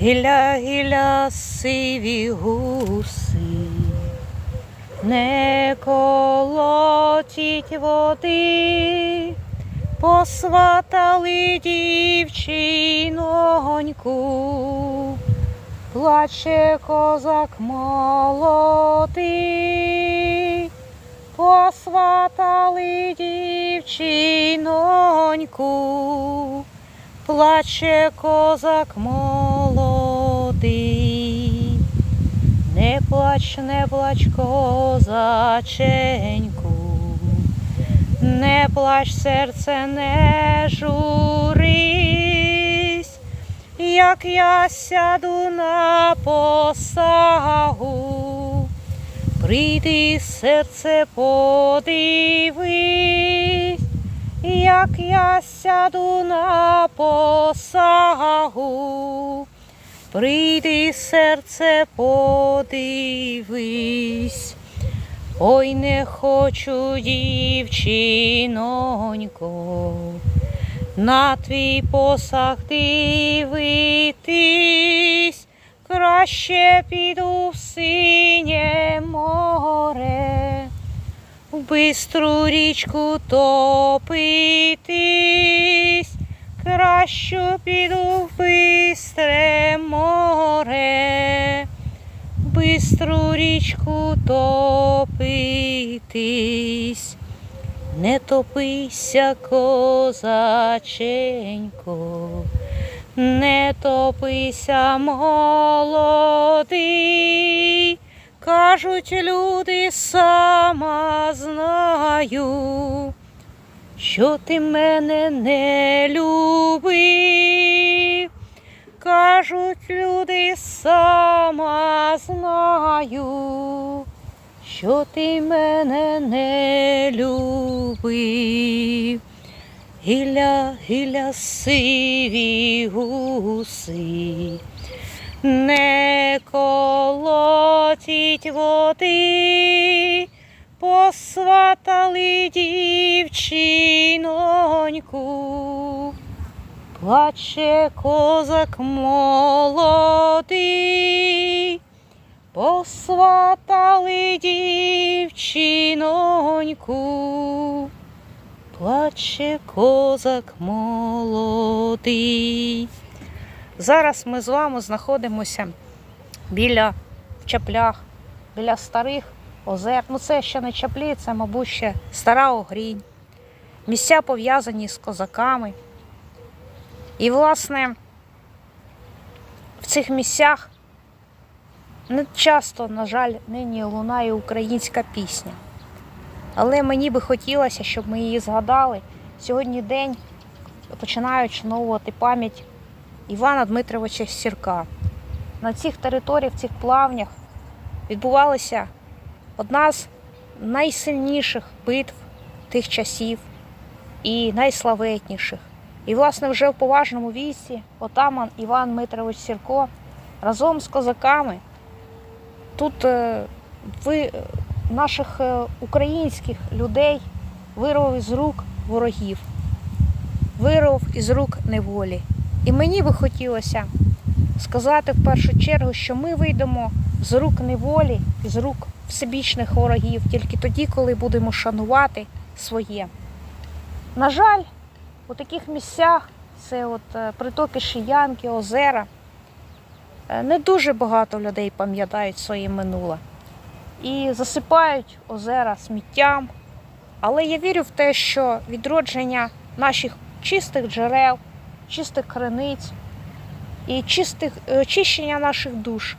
Гіля, гіля, сиві гуси, не колотіть води, посватали дівчиноньку, плаче козак молодий, посватали дівчиноньку, плаче козак молодий. Не плач, не плач, козаченьку, не плач, серце, не журись, як я сяду на посагу, прийди, серце, подивись, як я сяду на посагу. Прийди, серце, подивись. Ой, не хочу, дівчинонько, на твій посаг дивитись, краще піду в синє море, в бистру річку топитись, краще піду в бистре море, бистру річку топитись. Не топися, козаченько, не топися, молодий. Кажуть люди, сама знаю, що ти мене не любив. Кажуть люди, сама знаю, що ти мене не любив. Гілля, гілля, сиві гуси, не колотіть води, посватали дівчиноньку. Плаче козак молодий, посватали дівчиноньку. Плаче козак молодий. Зараз ми з вами знаходимося біля в чаплях, біля старих озер. Ну це ще не чаплі, це, мабуть, ще стара огрінь. Місця пов'язані з козаками. І, власне, в цих місцях не часто, на жаль, нині лунає українська пісня. Але мені би хотілося, щоб ми її згадали. Сьогодні день починають вшановувати пам'ять Івана Дмитровича Сірка. На цих територіях, в цих плавнях відбувалася одна з найсильніших битв тих часів і найславетніших. І, власне, вже в поважному віці отаман Іван Дмитрович Сірко разом з козаками тут е, ви наших е, українських людей вирвав із рук ворогів, вирвав із рук неволі. І мені би хотілося сказати в першу чергу, що ми вийдемо з рук неволі, з рук всебічних ворогів тільки тоді, коли будемо шанувати своє. На жаль, у таких місцях це от е, притоки Шиянки, озера. е, Не дуже багато людей пам'ятають своє минуле і засипають озера сміттям. Але я вірю в те, що відродження наших чистих джерел, чистих криниць і чистих, е, очищення наших душ,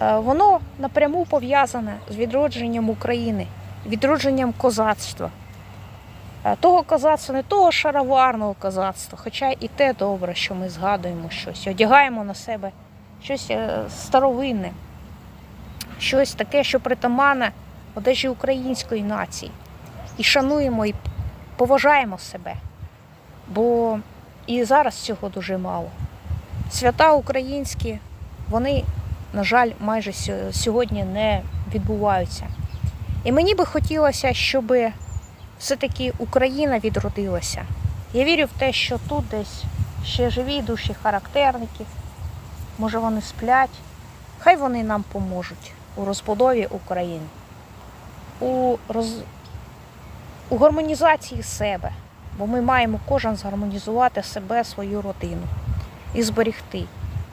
воно напряму пов'язане з відродженням України, відродженням козацтва. Е, Того козацтва, не того шароварного козацтва, хоча і те добре, що ми згадуємо щось, одягаємо на себе щось е, старовинне, щось таке, що притаманне одежі української нації. І шануємо і поважаємо себе. Бо і зараз цього дуже мало. Свята українські, вони, на жаль, майже сьогодні не відбуваються. І мені би хотілося, щоб все-таки Україна відродилася. Я вірю в те, що тут десь ще живі душі характерників, може вони сплять. Хай вони нам поможуть у розбудові України, у, роз... у гармонізації себе. Бо ми маємо кожен згармонізувати себе, свою родину і зберегти.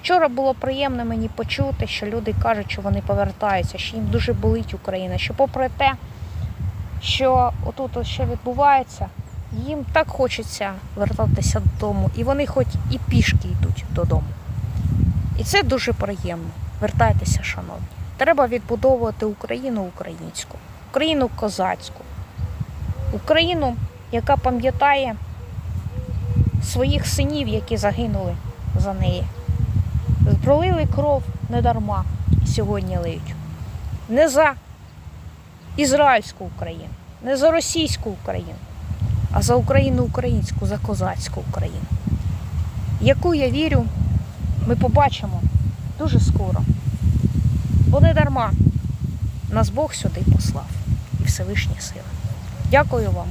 Вчора було приємно мені почути, що люди кажуть, що вони повертаються, що їм дуже болить Україна, що попри те, що отут от що відбувається, їм так хочеться вертатися додому, і вони хоч і пішки йдуть додому. І це дуже приємно. Вертайтеся, шановні. Треба відбудовувати Україну українську, Україну козацьку, Україну, яка пам'ятає своїх синів, які загинули за неї. Пролили кров не дарма сьогодні лиють. Не за ізраїльську Україну, не за російську Україну, а за Україну українську, за козацьку Україну, яку я вірю, ми побачимо дуже скоро. Бо не дарма нас Бог сюди послав і Всевишні сили. Дякую вам.